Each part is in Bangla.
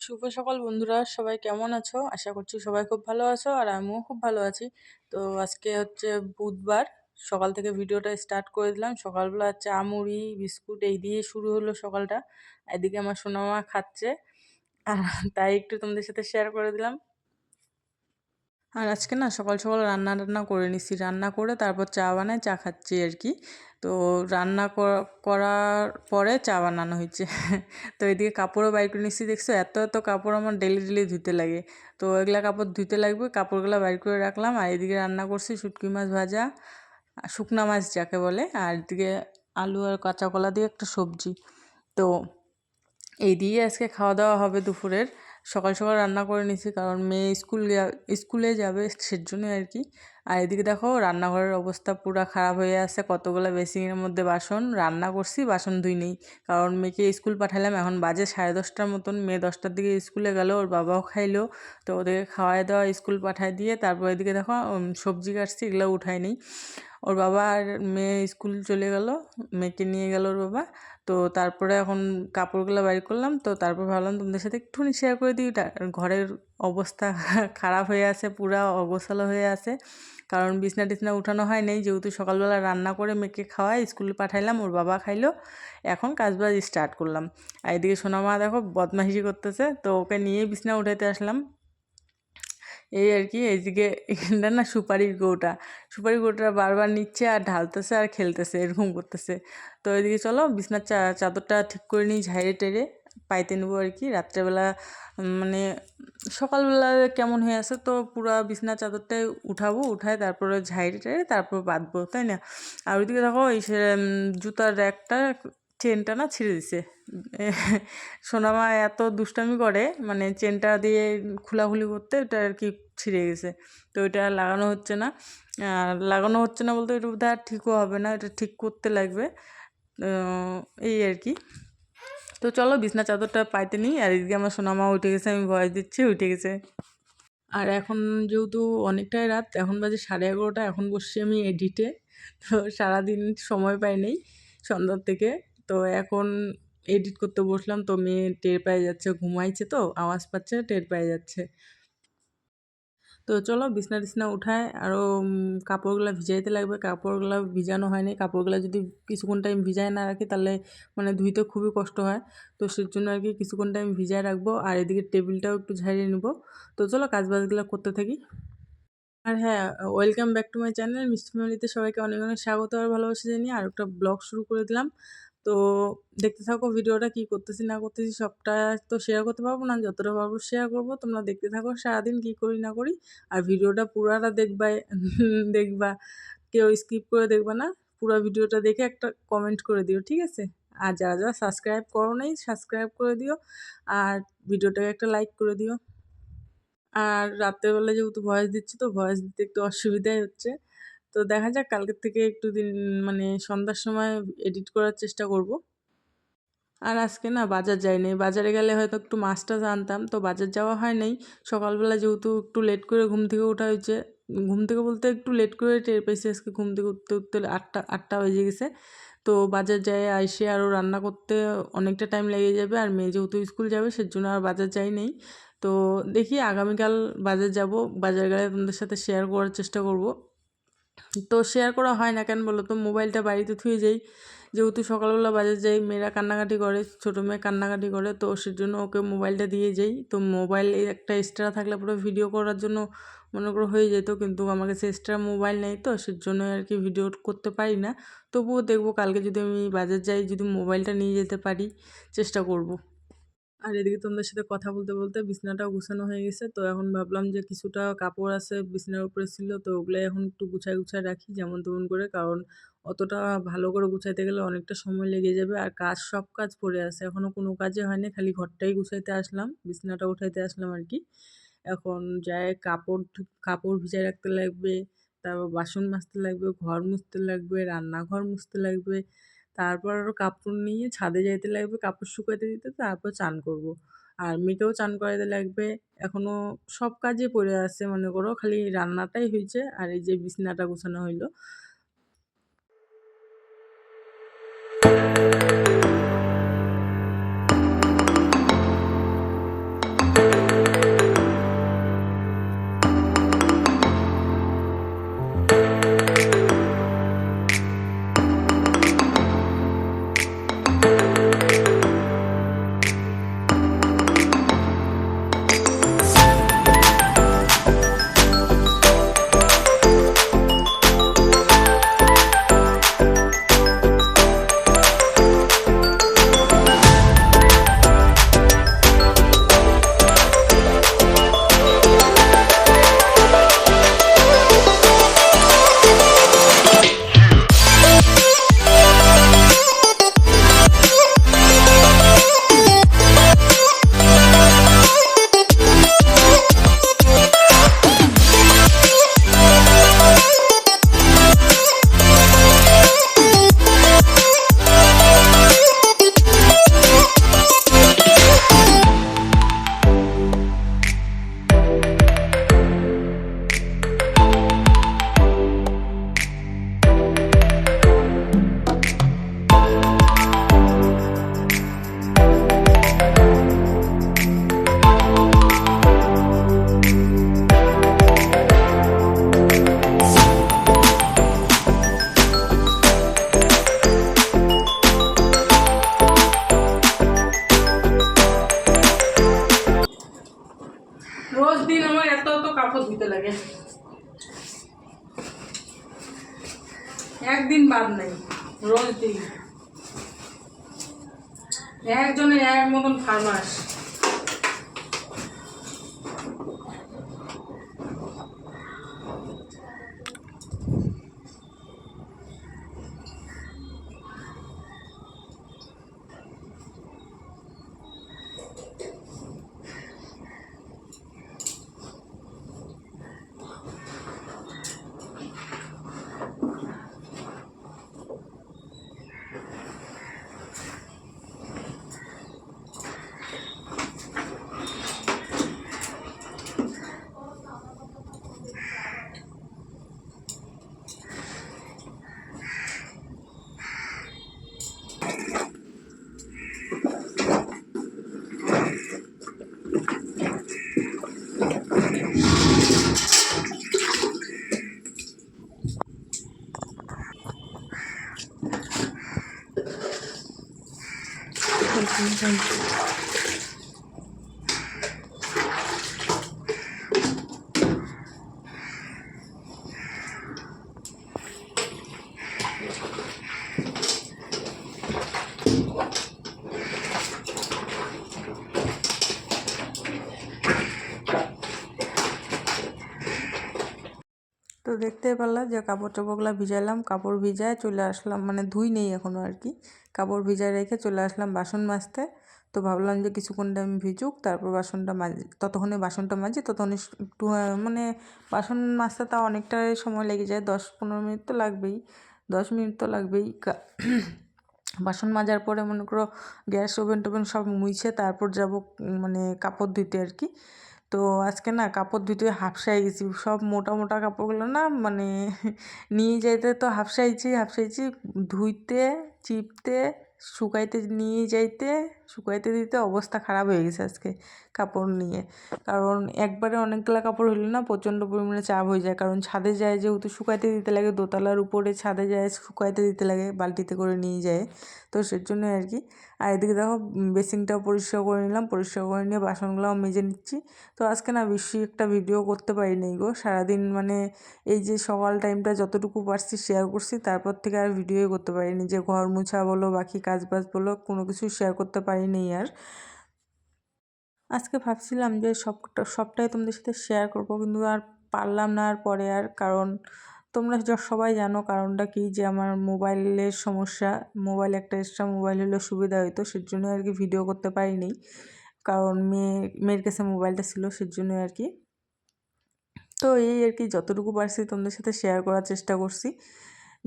শুভ সকাল বন্ধুরা, সবাই কেমন আছো? আশা করছি সবাই খুব ভালো আছো আর আমিও খুব ভালো আছি। তো আজকে হচ্ছে বুধবার, সকাল থেকে ভিডিওটা স্টার্ট করে দিলাম। সকালবেলা চা, মুড়ি, বিস্কুট এই দিয়ে শুরু হলো সকালটা। এদিকে আমার সোনামা খাচ্ছে। আর তাই একটু তোমাদের সাথে শেয়ার করে দিলাম। আর আজকে না সকাল সকাল রান্না টান্না করে নিছি। রান্না করে তারপর চা বানায় চা খাচ্ছি আর কি। তো রান্না করার পরে চা বানানো হয়েছে। তো এদিকে কাপড়ও বাইর করে নিচ্ছি দেখছ এত এত কাপড় আমার ডেলি ডেলি ধুতে লাগে। তো এগুলা কাপড় ধুতে লাগবে, কাপড়গুলো বাইর করে রাখলাম। আর এদিকে রান্না করছি শুটকি মাছ ভাজা শুকনা মাছ যাকে বলে। আর এদিকে আলু আর কাঁচা কলা দিয়ে একটা সবজি। তো এই দিয়ে আজকে খাওয়া দাওয়া হবে দুপুরের। সকাল সকাল রান্না করে নিছি, কারণ মেয়ে স্কুল স্কুলে যাবে সেজন্য আর কি। আর এদিকে দেখো রান্নাঘরের অবস্থা পুরো খারাপ হয়ে আছে, কতগুলো বেসিংয়ের মধ্যে বাসন, রান্না করছি, বাসন ধুই নেই। কারণ মেয়েকে স্কুল পাঠালাম, এখন বাজে সাড়ে দশটার মতন, মেয়ে দশটার দিকে স্কুলে গেল, ওর বাবাও খাইলো। তো ওদেরকে খাওয়াই দেওয়া, স্কুল পাঠাই দিয়ে তারপর এদিকে দেখো সবজি কাটছি, এগুলো উঠাই নেই। ওর বাবা আর মেয়ে স্কুল চলে গেল, মেয়েকে নিয়ে গেল ওর বাবা। তো তারপরে এখন কাপড়গুলো বাইর করলাম, তো তারপর ভাবলাম তোমাদের সাথে একটুখানি শেয়ার করে দিই ঘরের অবস্থা খারাপ হয়ে আসে পুরা অগোছালো হয়ে আসে কারণ বিছনা টিছনা উঠানো হয় নেই, যেহেতু সকালবেলা রান্না করে মেয়েকে খাওয়াই স্কুলে পাঠাইলাম, ওর বাবা খাইলো। এখন কাজবাজ স্টার্ট করলাম। আর এদিকে সোনামা দেখো বদমাহিসি করতেছে, তো ওকে নিয়ে বিছনা উঠাইতে আসলাম। এই আর কি, এইদিকে এখানটা না সুপারির গোটা। সুপারির গৌটা বারবার নিচ্ছে আর ঢালতেছে আর খেলতেছে, এরকম করতেছে। তো এদিকে চলো, বিছনার চাদরটা ঠিক করে নিই ঝাইড়ে টেরে পাইতে নেব আর কি রাত্রেবেলা মানে সকালবেলা কেমন হয়ে আছে তো পুরো বিছনা চাদরটাই উঠাবো, উঠায় তারপরে ঝাইড়ে টেরে তারপর বাঁধবো, তাই না? আর ওইদিকে দেখো এই জুতার র্যাকটা, চেনটা না ছিঁড়ে দিছে। সোনামা এত দুষ্টামি করে মানে চেনটা দিয়ে খুলাখুলি করতে ওটা আর কি ছিঁড়ে গেছে। তো ওইটা লাগানো হচ্ছে না। আর লাগানো হচ্ছে না বলতে এটা বোধহয় ঠিকও হবে না, এটা ঠিক করতে লাগবে। এই আর কি। তো চলো বিছনা চাদরটা পাইতে নিই, আর এদিকে আমার সোনামা উঠে গেছে, আমি ভয়েস দিচ্ছি, উঠে গেছে। আর এখন যেহেতু অনেকটাই রাত, এখন বাজে সাড়ে এগারোটা, এখন বসছি আমি এডিটে। তো সারাদিন সময় পাই নেই সন্ধ্যার থেকে। তো এখন এডিট করতে বসলাম, তো মেয়ে টের পেয়ে যাচ্ছে, ঘুমাইছে তো, আওয়াজ পাচ্ছে, টের পেয়ে যাচ্ছে। তো চলো বিছনা টিছনা উঠায় আরও কাপড়গুলো ভিজাইতে লাগবে। কাপড়গুলো ভিজানো হয়নি কাপড়গুলো যদি কিছুক্ষণ টাইম ভিজায় না রাখি তাহলে মানে ধুইতে খুবই কষ্ট হয়। তো সের জন্য আর কি কিছুক্ষণ টাইম ভিজায় রাখব আর এদিকে টেবিলটাও একটু ঝাড়িয়ে নেব। তো চলো কাজবাজগুলো করতে থাকি। আর হ্যাঁ welcome back to my channel মিষ্টি ফ্যামিলিতে সবাইকে অনেক অনেক স্বাগত আর ভালোবাসা জানিয়ে আর একটা ব্লগ শুরু করে দিলাম। তো দেখতে থাকো ভিডিওটা, কি করতেছি, না করতেছি, সবটা তো শেয়ার করতে পারব না, যতটা পারব শেয়ার করব। তোমরা দেখতে থাকো, সারাদিন কি করি, না করি। আর ভিডিওটা পুরাটা দেখবা দেখবা, কেউ স্কিপ করে দেখবা না। পুরো ভিডিওটা দেখে একটা কমেন্ট করে দিও, ঠিক আছে? আর যারা যারা সাবস্ক্রাইব করো নাই সাবস্ক্রাইব করে দিও। আর ভিডিওটাকে একটা লাইক করে দিও। আর রাত্রেবেলা যেহেতু ভয়েস দিচ্ছি, তো ভয়েস দিতে একটু অসুবিধাই হচ্ছে। তো দেখা যাক, কালকের থেকে একটু দিন মানে সন্ধ্যার সময় এডিট করার চেষ্টা করব। আর আজকে না বাজার যাইনি। বাজারে গেলে হয়তো একটু মাছ টাছ আনতাম। তো বাজার যাওয়া হয় নাই। সকালবেলা যেহেতু একটু লেট করে ঘুম থেকে ওঠা হয়েছে, ঘুম থেকে বলতে একটু লেট করে টের পেয়েছি। আজকে ঘুম থেকে উঠতে উঠতে আটটা আটটা বেজে গেছে। তো বাজার যায় আইসে আরও রান্না করতে অনেকটা টাইম লেগে যাবে। আর মেয়ে যেহেতু স্কুল যাবে, সেজন্য আর বাজার যাই নেই। তো দেখি আগামীকাল বাজার যাব। বাজার গেলে তোমাদের সাথে শেয়ার করার চেষ্টা করব। তো শেয়ার করা হয় না কেন বলো তো মোবাইলটা বাড়িতে থুয়ে যাই। যেহেতু সকালবেলা বাজার যাই, মেয়েরা কান্নাকাটি করে, ছোটো মেয়ে কান্নাকাটি করে, তো সেজন্য ওকে মোবাইলটা দিয়ে যাই। তো মোবাইল একটা এক্সট্রা থাকলে পুরো ভিডিও করার জন্য মনে করো হয়ে যেত, কিন্তু আমার কাছে এক্সট্রা মোবাইল নেই তো সেজন্য আর কি ভিডিও করতে পারি না। তবুও দেখব কালকে যদি আমি বাজার যাই, যদি মোবাইলটা নিয়ে যেতে পারি, চেষ্টা করব। আর এদিকে তোমাদের সাথে কথা বলতে বলতে বিছনাটাও গুছানো হয়ে গেছে। তো এখন ভাবলাম যে কিছুটা কাপড় আছে বিছনার উপরে ছিল, তো ওগুলো এখন একটু গুছাই গুছাই রাখি যেমন তেমন করে, কারণ অতটা ভালো করে গুছাইতে গেলে অনেকটা সময় লেগে যাবে। আর কাজ, সব কাজ পড়ে আছে। এখনও কোনো কাজে হয়নি, খালি ঘরটাই গুছাইতে আসলাম, বিছনাটা উঠাইতে আসলাম আর কি। এখন যায় কাপড় কাপড় ভিজায় রাখতে লাগবে, তারপর বাসন মাজতে লাগবে, ঘর মুছতে লাগবে, রান্নাঘর মুছতে লাগবে তারপর আরও কাপড় নিয়ে ছাদে যাইতে লাগবে, কাপড় শুকাইতে দিতে, তারপর চান করব। আর মেয়েকেও চান করাইতে লাগবে এখনও সব কাজে পড়ে আছে, মনে করো, খালি রান্নাটাই হয়েছে আর এই যে বিছনাটা গোছানো হইল কাপড় লাগে। একদিন বাদ নেই রোজ দিন। একজনের এক মতন ফার্মাস তো দেখতেই পারলাম যে কাপড় চোপড়গুলো ভিজালাম কাপড় ভিজায় চলে আসলাম মানে ধুই নেই এখনও আর কি। কাপড় ভিজায় রেখে চলে আসলাম বাসন মাজতে। তো ভাবলাম যে কিছুক্ষণ টাইম ভিজুক, তারপর বাসনটা মাজি, ততক্ষণে বাসনটা মাজি, ততক্ষণে একটু মানে বাসন মাজতে তাও অনেকটাই সময় লেগে যায়, দশ, পনেরো মিনিট তো লাগবেই, দশ মিনিট তো লাগবেই। বাসন মাজার পরে মনে করো গ্যাস, ওভেন টোভেন সব মুছে তারপর যাব মানে কাপড় ধুতে আর কি। তো আজকে না কাপড় ধুতে হাফসাই গেছি, সব মোটা মোটা কাপড়গুলো না মানে নিয়ে যাইতে তো হাফসাইছি হাফসাইছি ধুইতে চিপতে শুকাইতে নিয়ে যাইতে শুকাইতে দিতে অবস্থা খারাপ হয়ে গেছে আজকে কাপড় নিয়ে। কারণ একবারে অনেকগুলো কাপড় হলে না, প্রচণ্ড পরিমাণে চাপ হয়ে যায়। কারণ ছাদে যায় যেহেতু শুকাইতে দিতে লাগে, দোতলার উপরে ছাদে যায়, শুকাইতে দিতে লাগে, বালতিতে করে নিয়ে যায়। তো সের জন্য আর কি। আর এদিকে দেখো বেসিনটাও পরিষ্কার করে নিলাম, পরিষ্কার করে নিয়ে বাসনগুলোও মেজে নিচ্ছি। তো আজকে না বেশি একটা ভিডিও করতে পারি পারিনি গো। সারাদিন মানে এই যে সকাল টাইমটা যতটুকু পারছি শেয়ার করছি, তারপর থেকে আর ভিডিওই করতে পারিনি। যে ঘর মুছা বলো, বাকি কাজ বাজ বলো, কোনো কিছু শেয়ার করতে পারিনি আর। আজকে ভাবছিলাম যে সবটা, সবটাই তোমাদের সাথে শেয়ার করব, কিন্তু আর পারলাম না আর পরে আর, কারণ তোমরা সবাই জানো কারণটা কি, যে আমার মোবাইলের সমস্যা, মোবাইল একটা এক্সট্রা মোবাইল হলে সুবিধা হতো সের জন্য আর কি ভিডিও করতে পারিনি। কারণ মেয়ে, মেয়ের কাছে মোবাইলটা ছিল সের জন্য আর কি। তো এই আর কি, যতটুকু পারছি তোমাদের সাথে শেয়ার করার চেষ্টা করছি।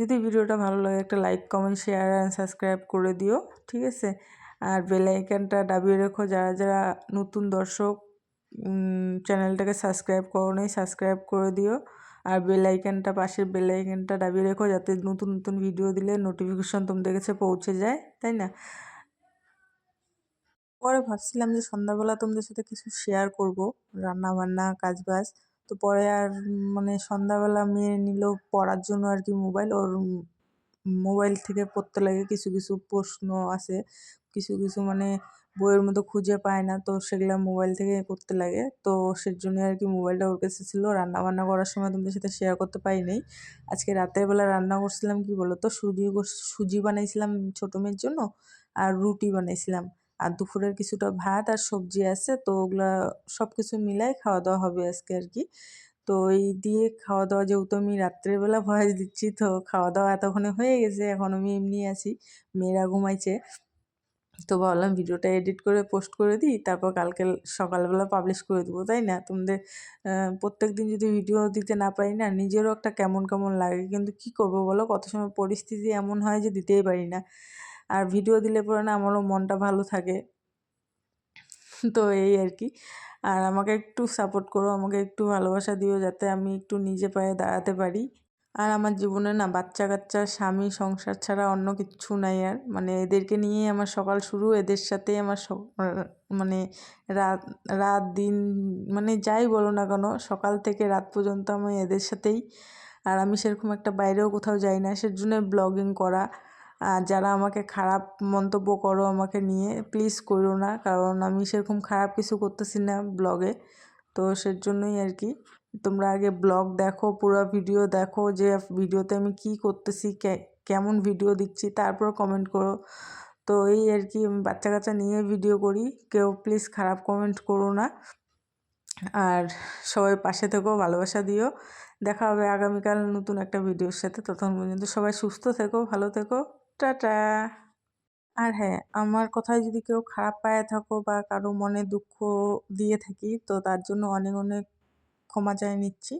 যদি ভিডিওটা ভালো লাগে, একটা like comment share and subscribe করে দিও, ঠিক আছে? আর বেল আইকনটা দাবিয়ে রেখো, যারা যারা নতুন দর্শক চ্যানেলটাকে সাবস্ক্রাইব করো নাই, সাবস্ক্রাইব করে দিও। আর বেল আইকনটা, পাশের বেল দাবিয়ে রেখো, যাতে নতুন নতুন ভিডিও দিলে নোটিফিকেশন তোমাদের কাছে পৌঁছে যায়, তাই না? পরে ভাবছিলাম যে সন্ধ্যাবেলা তোমাদের সাথে কিছু শেয়ার করব রান্না বান্না কাজ বাজ তো পরে আর মানে সন্ধ্যাবেলা মেয়ে নিল, পড়ার জন্য আর কি মোবাইল ওর মোবাইল থেকে পড়তে লাগে কিছু কিছু প্রশ্ন আছে। কিছু কিছু মানে বইয়ের মতো খুঁজে পায় না, তো সেগুলো মোবাইল থেকে করতে লাগে। তো সের জন্য আর কি মোবাইলটা ওর কাছে ছিল। রান্না বান্না করার সময় তোমাদের সাথে শেয়ার করতে পারিনি। আজকে রাতের বেলা রান্না করছিলাম, কি বলো তো সুজি সুজি বানাইছিলাম ছোটো মেয়ের জন্য আর রুটি বানাইছিলাম। আর দুপুরের কিছুটা ভাত আর সবজি আছে, তো ওগুলা সব কিছু মিলাই খাওয়া দাওয়া হবে আজকে আর কি। তো এই দিয়ে খাওয়া দাওয়া যেহেতু আমি রাত্রেবেলা ভয়েস দিচ্ছি, তো খাওয়া দাওয়া এতক্ষণে হয়ে গেছে, এখন আমি এমনি আছি। মেয়েরা ঘুমাইছে। তো ভাবলাম ভিডিওটা এডিট করে পোস্ট করে দিই, তারপর কালকে সকালবেলা পাবলিশ করে দেবো, তাই না? তোমাদের প্রত্যেক দিন যদি ভিডিও দিতে না পারি না, নিজেরও একটা কেমন কেমন লাগে, কিন্তু কি করব বলো? কত সময় পরিস্থিতি এমন হয় যে দিতেই পারি না। আর ভিডিও দিলে পরে না আমারও মনটা ভালো থাকে। তো এই আর কি। আর আমাকে একটু সাপোর্ট করো, আমাকে একটু ভালোবাসা দিও, যাতে আমি একটু নিজে পায়ে দাঁড়াতে পারি। আর আমার জীবনে না বাচ্চা কাচ্চা, স্বামী, সংসার ছাড়া অন্য কিচ্ছু নাই আর। মানে এদেরকে নিয়েই আমার সকাল শুরু, এদের সাথেই আমার মানে রাত রাত দিন মানে যাই বলো না কেন, সকাল থেকে রাত পর্যন্ত আমি এদের সাথেই। আর আমি সেরকম একটা বাইরেও কোথাও যাই না, সেজন্য ব্লগিং করা। আর যারা আমাকে খারাপ মন্তব্য করো আমাকে নিয়ে, প্লিজ করো না, কারণ আমি সেরকম খারাপ কিছু করতেছি না ব্লগে। তো সের জন্যই আর কি। তোমরা আগে ব্লগ দেখো, পুরো ভিডিও দেখো যে ভিডিওতে আমি কি করতেছি কেমন ভিডিও দিচ্ছি, তারপর কমেন্ট করো। তো এই আর কি বাচ্চা কাচ্চা নিয়ে ভিডিও করি, কেউ প্লিজ খারাপ কমেন্ট করো না। আর সবাই পাশে থেকো, ভালোবাসা দিও। দেখা হবে আগামীকাল নতুন একটা ভিডিওর সাথে, ততক্ষণ পর্যন্ত সবাই সুস্থ থেকো, ভালো থেকো, টাটা। আর হ্যাঁ আমার কথায় যদি কেউ খারাপ পায়ে থাকো বা কারও মনে দুঃখ দিয়ে থাকি, তো তার জন্য অনেক অনেক ক্ষমা চাই নিচ্ছি।